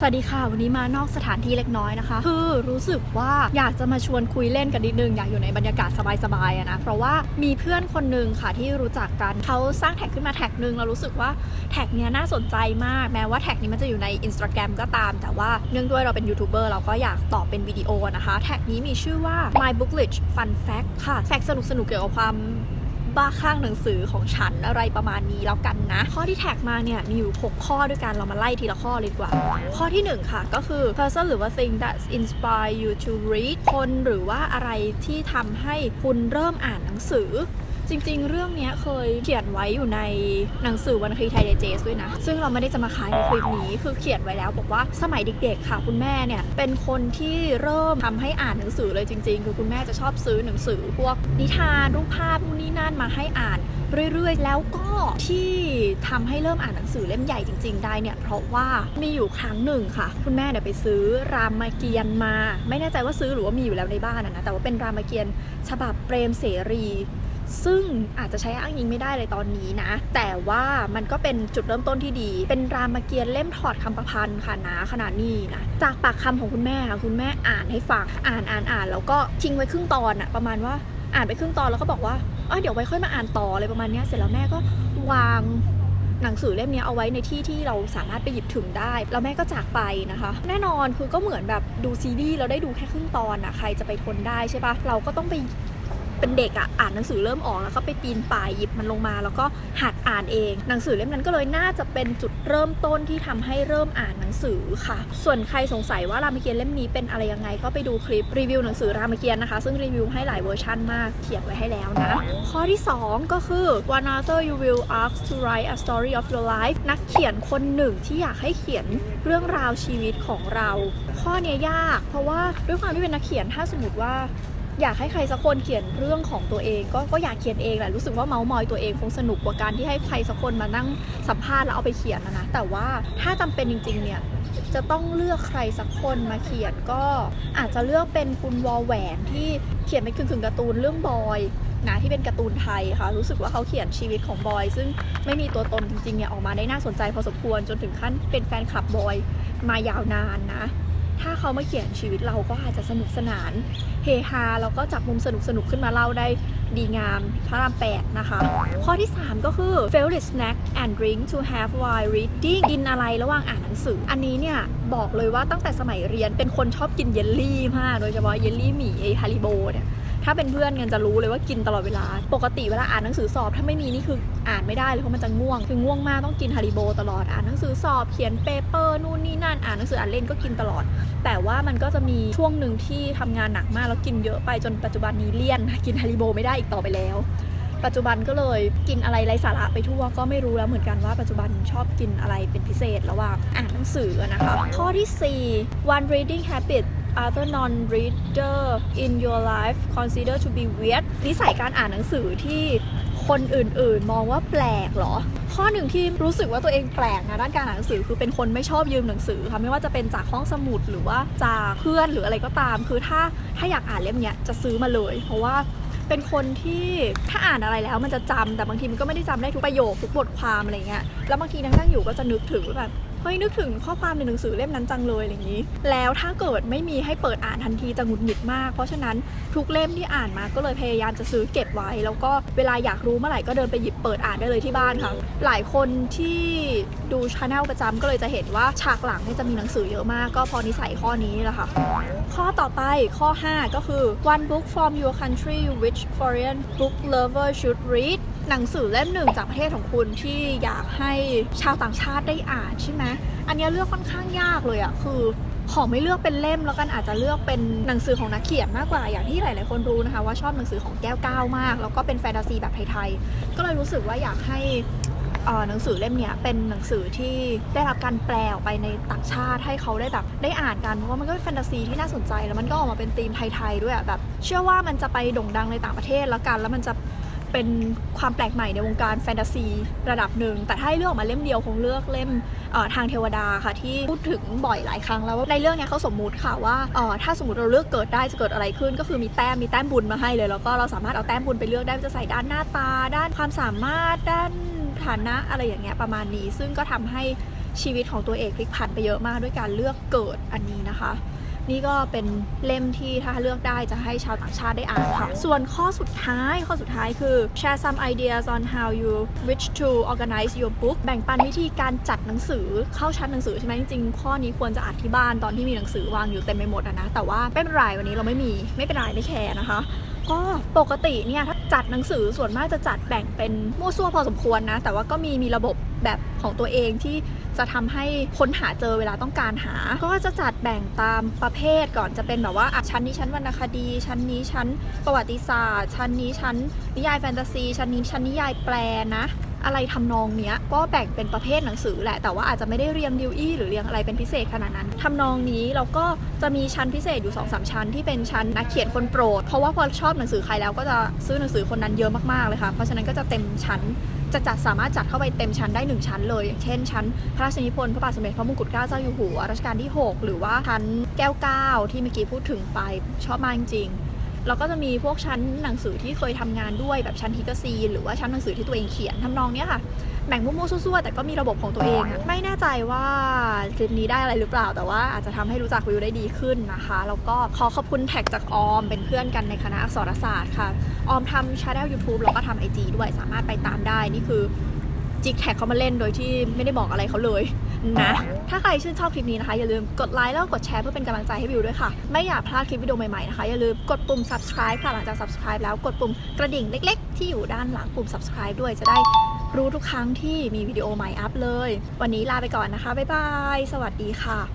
สวัสดีค่ะ วันนี้มานอกสถานที่เล็กน้อยนะคะ คือรู้สึกว่าอยากจะมาชวนคุยเล่นกันนิดนึง อยากอยู่ในบรรยากาศสบายๆนะ เพราะว่ามีเพื่อนคนหนึ่งค่ะที่รู้จักกันเขาสร้างแท็กขึ้นมาแท็กหนึ่งเรารู้สึกว่าแท็กเนี้ยน่าสนใจมาก แม้ว่าแท็กนี้มันจะอยู่ใน Instagram ก็ตาม แต่ว่าเนื่องด้วยเราเป็นยูทูบเบอร์เราก็อยากตอบเป็นวิดีโอนะคะ แท็กนี้มีชื่อว่า My Booklich Fun Fact ค่ะแฟกสนุกๆเกี่ยวกับความ บ้าข้างหนังสือของฉันอะไรประมาณนี้แล้วกันนะ ข้อที่แท็กมาเนี่ยมีอยู่ 6 ข้อด้วยกันเรามาไล่ทีละข้อเลยดีกว่า ข้อที่ 1 ค่ะ ก็คือ person หรือว่า thing that inspire you to read คนหรือว่าอะไรที่ทำให้คุณเริ่มอ่านหนังสือ จริง ๆ เรื่องนี้เคยเขียนไว้อยู่ในหนังสือวันครีไทยเดเจสด้วยนะ ซึ่งเราไม่ได้จะมาขายในคลิปนี้คือเขียนไว้แล้ว บอกว่าสมัยเด็กๆ ค่ะคุณแม่เนี่ยเป็นคนที่เริ่มทำให้อ่านหนังสือเลยจริง ๆ คือคุณแม่จะชอบซื้อหนังสือ พวกนิทานรูปภาพนู่นนี่นั่นมาให้อ่านเรื่อยๆ แล้วก็ที่ทำให้เริ่มอ่านหนังสือเล่มใหญ่จริง ๆ ได้เนี่ย เพราะว่ามีอยู่ครั้งหนึ่งค่ะ คุณแม่เนี่ยไปซื้อรามเกียรติ์มา ไม่แน่ใจว่าซื้อหรือว่ามีอยู่แล้วในบ้านนะแต่ว่าเป็นรามเกียรติ์ฉบับเปรมเสรี ซึ่งอาจจะใช้อ้างอิงไม่ได้เลยตอนนี้นะ แต่ว่ามันก็เป็นจุดเริ่มต้นที่ดี เป็นรามเกียรติ์เล่มถอดคำประพันธ์ค่ะนะขนาดนี้นะ จากปากคำของคุณแม่ค่ะคุณแม่อ่านให้ฟังอ่านอ่านอ่านแล้วก็ทิ้งไว้ครึ่งตอนอะประมาณว่าอ่านไปครึ่งตอนแล้วก็บอกว่าเอเดี๋ยวไว้ค่อยมาอ่านต่ออะไรประมาณนี้เสร็จแล้วแม่ก็วางหนังสือเล่มนี้เอาไว้ในที่ที่เราสามารถไปหยิบถึงได้ แล้วแม่ก็จากไปนะคะ แน่นอนคือก็เหมือนแบบดูซีรีส์เราได้ดูแค่ครึ่งตอนอะใครจะไปทนได้ใช่ปะเราก็ต้องไป เป็นเด็กอะอ่านหนังสือเริ่มออกแล้วก็ไปปีนป่ายหยิบมันลงมา แล้วก็หัดอ่านเอง หนังสือเล่มนั้นก็เลยน่าจะเป็นจุดเริ่มต้นที่ทำให้เริ่มอ่านหนังสือค่ะ ส่วนใครสงสัยว่ารามเกียรติ์เล่มนี้เป็นอะไรยังไงก็ไปดูคลิปรีวิวหนังสือรามเกียรติ์นะคะ ซึ่งรีวิวให้หลายเวอร์ชันมากเขียนไว้ให้แล้วนะ ข้อที่ 2 ก็คือ one author you will ask to write a story of your life นักเขียนคนหนึ่งที่อยากให้เขียนเรื่องราวชีวิตของเรา ข้อนี้ยาก เพราะว่าด้วยความที่เป็นนักเขียนถ้าสมมติว่า อยากให้ใครสักคนเขียนเรื่องของตัวเอง ก็ก็อยากเขียนเองแหละรู้สึกว่าเมาส์มอยตัวเองคงสนุกกว่าการที่ให้ใครสักคนมานั่งสัมภาษณ์แล้วเอาไปเขียนนะนะแต่ว่าถ้าจำเป็นจริงๆเนี่ยจะต้องเลือกใครสักคนมาเขียนก็อาจจะเลือกเป็นคุณวอลแหวนที่เขียนเป็นกึ่งๆการ์ตูนเรื่องบอยนะที่เป็นการ์ตูนไทยค่ะรู้สึกว่าเขาเขียนชีวิตของบอย ซึ่งไม่มีตัวตนจริงๆเนี่ยออกมาได้น่าสนใจพอสมควรจนถึงขั้นเป็นแฟนคลับบอยมายาวนานนะ ถ้าเขามาเขียนชีวิตเราก็อาจจะสนุกสนานเฮฮาแล้วก็จับมุมสนุกสนุกขึ้นมาเล่าได้ดีงามพระรามแปดนะคะ ข้อที่ 3 ก็คือ favorite snack and drink to have while reading กินอะไรระหว่างอ่านหนังสือ อันนี้เนี่ยบอกเลยว่าตั้งแต่สมัยเรียนเป็นคนชอบกินเยลลี่มาก โดยเฉพาะเยลลี่หมี่ไอฮาริโบเนี่ย ถ้าเป็นเพื่อนกันจะรู้เลยว่ากินตลอดเวลา ปกติเวลาอ่านหนังสือสอบ ถ้าไม่มีนี่คืออ่านไม่ได้เลยเพราะมันจะง่วง คือง่วงมากต้องกินฮาริโบตลอด อ่านหนังสือสอบเขียนเปเปอร์นู่นนี่นั่น อ่านหนังสืออ่านเล่นก็กินตลอด แต่ว่ามันก็จะมีช่วงหนึ่งที่ทำงานหนักมากแล้วกินเยอะไปจนปัจจุบันนี้เลี่ยน กินฮาริโบไม่ได้อีกต่อไปแล้วปัจจุบันก็เลยกินอะไรไร้สาระไปทั่วก็ไม่รู้แล้วเหมือนกันว่าปัจจุบันชอบกินอะไรเป็นพิเศษระหว่างอ่านหนังสือนะคะข้อที่ 4 one reading habit other non-reader in your life consider to be weird นิสัยการอ่านหนังสือที่คนอื่นๆ มองว่าแปลกเหรอ ข้อหนึ่งที่รู้สึกว่าตัวเองแปลกนะด้านการอ่านหนังสือคือเป็นคนไม่ชอบยืมหนังสือค่ะไม่ว่าจะเป็นจากห้องสมุดหรือว่าจากเพื่อนหรืออะไรก็ตาม คือถ้าถ้าอยากอ่านเล่มเนี้ยจะซื้อมาเลย เพราะว่าเป็นคนที่ถ้าอ่านอะไรแล้วมันจะจำแต่บางทีมันก็ไม่ได้จำได้ทุกประโยคทุกบทความอะไรเงี้ยแล้วบางทีนั่งๆอยู่ก็จะนึกถึงแบบ เฮ้ยนึกถึงข้อความในหนังสือเล่มนั้นจังเลยอะไรอย่างนี้ แล้วถ้าเกิดไม่มีให้เปิดอ่านทันทีจะหงุดหงิดมาก เพราะฉะนั้นทุกเล่มที่อ่านมาก็เลยพยายามจะซื้อเก็บไว้ แล้วก็เวลาอยากรู้เมื่อไหร่ก็เดินไปหยิบเปิดอ่านได้เลยที่บ้านค่ะ หลายคนที่ดูชาแนลประจำก็เลยจะเห็นว่าฉากหลังเนี่ยจะมีหนังสือเยอะมากก็พอนิสัยข้อนี้แหละค่ะข้อต่อไปข้อ 5 ก็คือ one book from your country which foreign book lover should read หนังสือเล่มหนึ่งจากประเทศของคุณที่อยากให้ชาวต่างชาติได้อ่านใช่ไหมอันนี้เลือกค่อนข้างยากเลยอะคือขอไม่เลือกเป็นเล่มแล้วกันอาจจะเลือกเป็นหนังสือของนักเขียนมากกว่าอย่างที่หลาย ๆ คนรู้นะคะว่าชอบหนังสือของแก้วก้าวมาก แล้วก็เป็นแฟนตาซีแบบไทย ๆ ก็เลยรู้สึกว่าอยากให้หนังสือเล่มนี้เป็นหนังสือที่ได้รับการแปลออกไปในต่างชาติให้เขาได้แบบได้อ่านกันเพราะว่ามันก็เป็นแฟนตาซีที่น่าสนใจแล้วมันก็ออกมาเป็นธีมไทย ๆ ด้วยอะแบบ เชื่อว่ามันจะไปโด่งดังในต่างประเทศแล้วกัน แล้วมันจะ เป็นความแปลกใหม่ในวงการแฟนตาซีระดับหนึ่ง แต่ถ้าให้เลือกออกมาเล่มเดียวคงเลือกเล่มทางเทวดาค่ะที่พูดถึงบ่อยหลายครั้งแล้วว่าในเรื่องเนี้ยเขาสมมุติค่ะว่าถ้าสมมติเราเลือกเกิดได้จะเกิดอะไรขึ้น ก็คือมีแต้มมีแต้มบุญมาให้เลย แล้วก็เราสามารถเอาแต้มบุญไปเลือกได้ว่าจะใส่ด้านหน้าตา ด้านความสามารถด้านฐานะอะไรอย่างเงี้ยประมาณนี้ ซึ่งก็ทำให้ชีวิตของตัวเอกพลิกผันไปเยอะมากด้วยการเลือกเกิดอันนี้นะคะ นี่ก็เป็นเล่มที่ถ้าเลือกได้จะให้ชาวต่างชาติได้อ่านค่ะ ส่วนข้อสุดท้ายข้อสุดท้ายคือ share some ideas on how you wish to organize your book แบ่งปันวิธีการจัดหนังสือเข้าชั้นหนังสือใช่ไหมจริงๆ ข้อนี้ควรจะอ่านที่บ้านตอนที่มีหนังสือวางอยู่เต็มไปหมดอะนะ แต่ว่าไม่เป็นไรวันนี้เราไม่มีไม่เป็นไรไม่แคร์นะคะก็ปกติเนี่ยถ้าจัดหนังสือส่วนมากจะจัดแบ่งเป็นมั่วซั่วพอสมควรนะ แต่ว่าก็มีมีระบบแบบของตัวเองที่ จะทำให้ค้นหาเจอเวลาต้องการหา ก็จะจัดแบ่งตามประเภทก่อนจะเป็นแบบว่าชั้นนี้ชั้นวรรณคดี ชั้นนี้ชั้นประวัติศาสตร์ ชั้นนี้ชั้นนิยายแฟนตาซี ชั้นนี้ชั้นนิยายแปลนะอะไรทำนองเนี้ยก็แบ่งเป็นประเภทหนังสือแหละ แต่ว่าอาจจะไม่ได้เรียงดิวอี้หรือเรียงอะไรเป็นพิเศษขนาดนั้นทำนองนี้เราก็จะมีชั้นพิเศษอยู่2อสชั้นที่เป็นชั้นนักเขียนคนโปรด เพราะว่าพอชอบหนังสือใครแล้วก็จะซื้อหนังสือคนนั้นเยอะมากๆเลยค่ะ เพราะฉะนั้นก็จะเต็มชั้น จะจัดสามารถจัดเข้าไปเต็มชั้นได้ 1 ชั้นเลย เช่นชั้นพระราชนิพนธ์พระบาทสมเด็จพระมงกุฎเกล้าเจ้าอยู่หัวรัชกาลที่ 6 หรือว่าชั้นแก้วเก้าที่เมื่อกี้พูดถึงไปชอบมากจริง ๆแล้วก็จะมีพวกชั้นหนังสือที่เคยทำงานด้วยแบบชั้นฮิกาซีนหรือว่าชั้นหนังสือที่ตัวเองเขียนทำนองเนี้ยค่ะแบ่งมั่วๆซั่วๆแต่ก็มีระบบของตัวเองอะไม่แน่ใจว่าคลิปนี้ได้อะไรหรือเปล่า แต่ว่าอาจจะทำให้รู้จักวิวได้ดีขึ้นนะคะแล้วก็ขอขอบคุณแท็กจากออม เป็นเพื่อนกันในคณะอักษรศาสตร์ค่ะออมทำชาแนล YouTube แล้วก็ทำไอจีด้วยสามารถไปตามได้นี่คือ จิกแท็กเขามาเล่นโดยที่ไม่ได้บอกอะไรเขาเลยนะ ถ้าใครชื่นชอบคลิปนี้นะคะ อย่าลืมกดไลค์แล้วก็กดแชร์เพื่อเป็นกำลังใจให้วิวด้วยค่ะ ไม่อยากพลาดคลิปวิดีโอใหม่ๆนะคะ อย่าลืมกดปุ่ม subscribe ค่ะหลังจาก subscribe แล้วกดปุ่มกระดิ่งเล็ก ๆ ที่อยู่ด้านหลังปุ่ม subscribe ด้วยจะได้รู้ทุกครั้งที่มีวิดีโอใหม่อัพเลย วันนี้ลาไปก่อนนะคะ บ๊ายบาย สวัสดีค่ะ